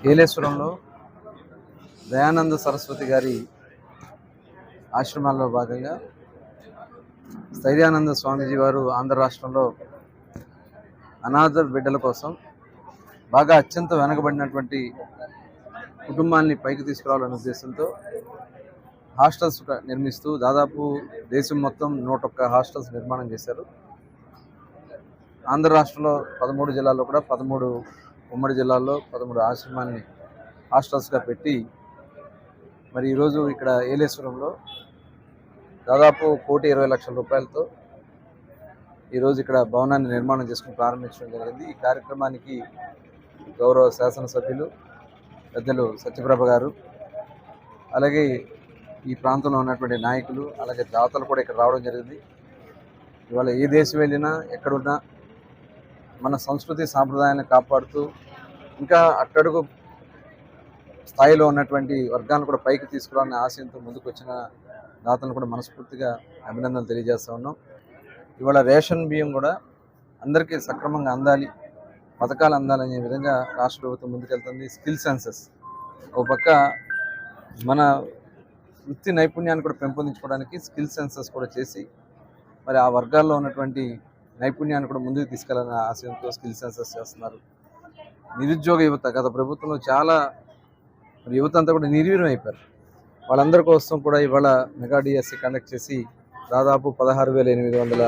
ఏలేశ్వరంలో దయానంద సరస్వతి గారి ఆశ్రమాల్లో భాగంగా స్థైర్యానంద స్వామీజీ వారు ఆంధ్ర రాష్ట్రంలో అనాథ బిడ్డల కోసం బాగా అత్యంత వెనకబడినటువంటి కుటుంబాన్ని పైకి తీసుకురావాలనే ఉద్దేశంతో హాస్టల్స్ నిర్మిస్తూ దాదాపు దేశం మొత్తం నూట ఒక్క హాస్టల్స్ నిర్మాణం చేశారు. ఆంధ్ర రాష్ట్రంలో పదమూడు జిల్లాల్లో కూడా పదమూడు ఉమ్మడి జిల్లాల్లో పదమూడు ఆశ్రమాన్ని హాస్టల్స్గా పెట్టి మరి ఈరోజు ఇక్కడ ఏలేశ్వరంలో దాదాపు కోటి ఇరవై లక్షల రూపాయలతో ఈరోజు ఇక్కడ భవనాన్ని నిర్మాణం చేసుకుని ప్రారంభించడం జరిగింది. ఈ కార్యక్రమానికి గౌరవ శాసనసభ్యులు పెద్దలు సత్యప్రభ గారు అలాగే ఈ ప్రాంతంలో ఉన్నటువంటి నాయకులు అలాగే దాతలు కూడా ఇక్కడ రావడం జరిగింది. ఇవాళ ఏ దేశం వెళ్ళినా ఎక్కడున్నా మన సంస్కృతి సాంప్రదాయాన్ని కాపాడుతూ ఇంకా అట్టడుగు స్థాయిలో ఉన్నటువంటి వర్గాలను కూడా పైకి తీసుకురావాలనే ఆశయంతో ముందుకు వచ్చిన దాతలను కూడా మనస్ఫూర్తిగా అభినందనలు తెలియజేస్తూ ఉన్నాం. ఇవాళ రేషన్ బియ్యం కూడా అందరికీ సక్రమంగా అందాలి పథకాలు అందాలనే విధంగా రాష్ట్ర ప్రభుత్వం ముందుకెళ్తుంది. స్కిల్ సెన్సెస్ ఒక పక్క మన వృత్తి నైపుణ్యాన్ని కూడా పెంపొందించుకోవడానికి స్కిల్ సెన్సెస్ కూడా చేసి మరి ఆ వర్గాల్లో ఉన్నటువంటి నైపుణ్యాన్ని కూడా ముందుకు తీసుకెళ్ళాలని ఆశయంతో స్కిల్ సెన్సెస్ చేస్తున్నారు. నిరుద్యోగ యువత గత ప్రభుత్వంలో చాలా యువత అంతా కూడా నిర్వీర్యం అయిపోయారు. వాళ్ళందరి కోసం కూడా ఇవాళ మెగా డిఎస్సి కండక్ట్ చేసి దాదాపు పదహారు వేల ఎనిమిది వందల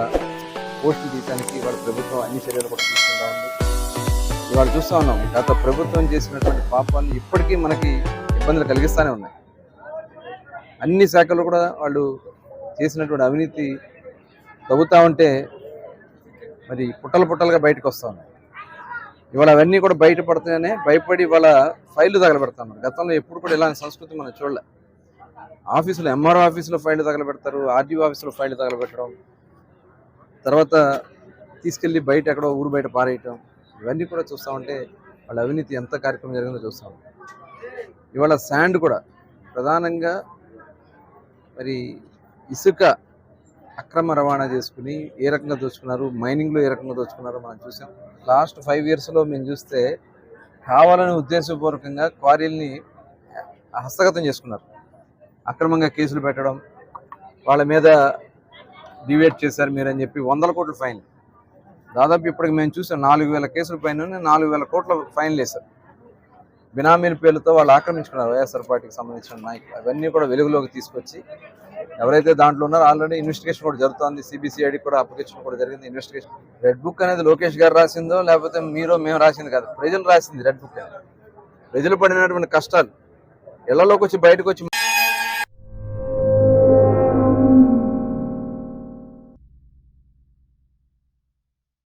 పోస్టులు తీయడానికి ఇవాళ ప్రభుత్వం అన్ని చర్యలు కూడా తీసుకుంటా ఉంది. ఇవాళ చూస్తూ ఉన్నాం గత ప్రభుత్వం చేసినటువంటి పాపాలు ఇప్పటికీ మనకి ఇబ్బందులు కలిగిస్తూనే ఉన్నాయి. అన్ని శాఖలు కూడా వాళ్ళు చేసినటువంటి అవినీతి తగ్గుతూ ఉంటే మరి పుట్టలు పుట్టలుగా బయటకు వస్తూ ఉన్నాయి. ఇవాళ అవన్నీ కూడా బయటపడుతున్నాయనే భయపడి ఇవాళ ఫైళ్ళు తగలబెడతాను గతంలో ఎప్పుడు కూడా ఇలాంటి సంస్కృతి మనం చూడలే. ఆఫీసులో ఎంఆర్ఓ ఆఫీసులో ఫైళ్ళు తగలబెడతారు ఆర్డీఓ ఆఫీసులో ఫైళ్ళు తగలబెట్టడం తర్వాత తీసుకెళ్ళి బయట ఎక్కడో ఊరు బయట పారేయటం ఇవన్నీ కూడా చూస్తూ ఉంటే వాళ్ళ అవినీతి ఎంత కార్యక్రమం జరిగిందో చూస్తాం ఇవాళ శాండ్ కూడా ప్రధానంగా మరి ఇసుక అక్రమ రవాణా చేసుకుని ఏ రకంగా దోచుకున్నారు? మైనింగ్లో ఏ రకంగా దోచుకున్నారో మనం చూసాం. లాస్ట్ ఫైవ్ ఇయర్స్లో మేము చూస్తే కావాలని ఉద్దేశపూర్వకంగా క్వారీల్ని హస్తగతం చేసుకున్నారు. అక్రమంగా కేసులు పెట్టడం వాళ్ళ మీద డివేట్ చేశారు మీరు అని చెప్పి వందల కోట్ల ఫైన్. దాదాపు ఇప్పటికి మేము చూసాం నాలుగు వేల కేసుల పైన నాలుగు వేల కోట్ల ఫైన్లు వేశారు. బినామీల పేర్లతో వాళ్ళు ఆక్రమించుకున్నారు వైఎస్ఆర్ పార్టీకి సంబంధించిన నాయకులు. అవన్నీ కూడా వెలుగులోకి తీసుకొచ్చి ఎవరైతే దాంట్లో ఉన్నారో ఆల్రెడీ ఇన్వెస్టిగేషన్ కూడా జరుగుతోంది. సిబిసిఐడి కూడా అప్లికేషన్ కూడా జరిగింది. ఇన్వెస్టిగేషన్. రెడ్ బుక్ అనేది లోకేష్ గారు రాసిందో లేకపోతే మీరు మేము రాసింది కాదు. ప్రజలు రాసింది రెడ్ బుక్ అనేది. ప్రజలు పడినటువంటి కష్టాలు ఇళ్ళలోకి వచ్చి బయటకు వచ్చి